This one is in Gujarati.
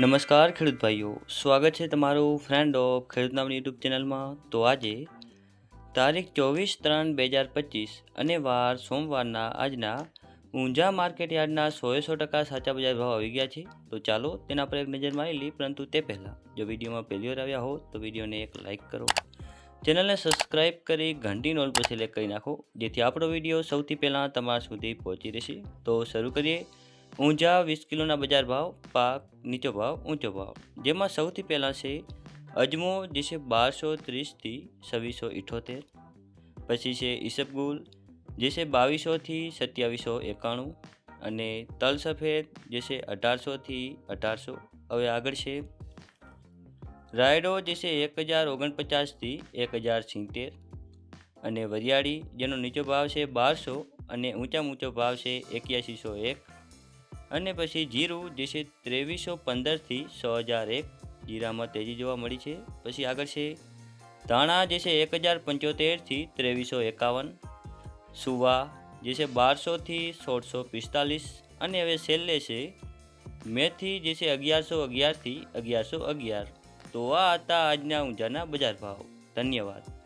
નમસ્કાર, ખેડૂત ભાઈઓ. સ્વાગત છે તમારું ફ્રેન્ડ ઓફ ખેડૂત નામની યુટ્યુબ ચેનલમાં તો આજે તારીખ ચોવીસ ત્રણ બે હજાર પચીસ અને વાર સોમવારના આજના ઊંઝા માર્કેટ યાર્ડના સોએ સો ટકા સાચા બજાર ભાવ આવી ગયા છે. તો ચાલો તેના પર એક નજર મારી લઈ પરંતુ તે પહેલાં જો વિડીયોમાં પહેલી વાર આવ્યા હો, તો વિડીયોને એક લાઇક કરો. ચેનલને સબસ્ક્રાઇબ કરી ઘંટી નોલ પર સિલેક્ટ કરી નાખો, જેથી આપણો વીડિયો સૌથી પહેલાં તમારા સુધી પહોંચી રહેશે. તો શરૂ કરીએ. ઊંઝા વીસ કિલોના બજાર ભાવ, પાક, નીચો ભાવ, ઊંચો ભાવ. જેમાં સૌથી પહેલાં છે અજમો જે છે બારસો ત્રીસથી છવ્વીસો ઇઠોતેર. પછી છે ઈસબગુલ જે છે બાવીસોથી સત્યાવીસો એકાણું. અને તલ સફેદ જે છે અઢારસોથી અઢારસો. હવે આગળ છે રાયડો જે છે એક હજાર ઓગણપચાસથી એક હજાર સિત્તેર. અને વરિયાળી, જેનો નીચો ભાવ છે બારસો અને ઊંચામાં ઊંચો ભાવ છે એક્યાસીસો એક. અને પછી જીરું, જે છે ત્રેવીસો પંદરથી સો હજાર એક. જીરામાં તેજી જોવા મળી છે. પછી આગળ છે ધાણા, જે છે એક હજાર પંચોતેરથી ત્રેવીસો એકાવન. સુવા, જે છે બારસોથી સોળસો પિસ્તાલીસ. અને હવે છેલ્લે છે મેથી, જે છે અગિયારસો અગિયારથી અગિયારસો અગિયાર. તો આ હતા આજના ઊંઝાના બજાર ભાવ. ધન્યવાદ.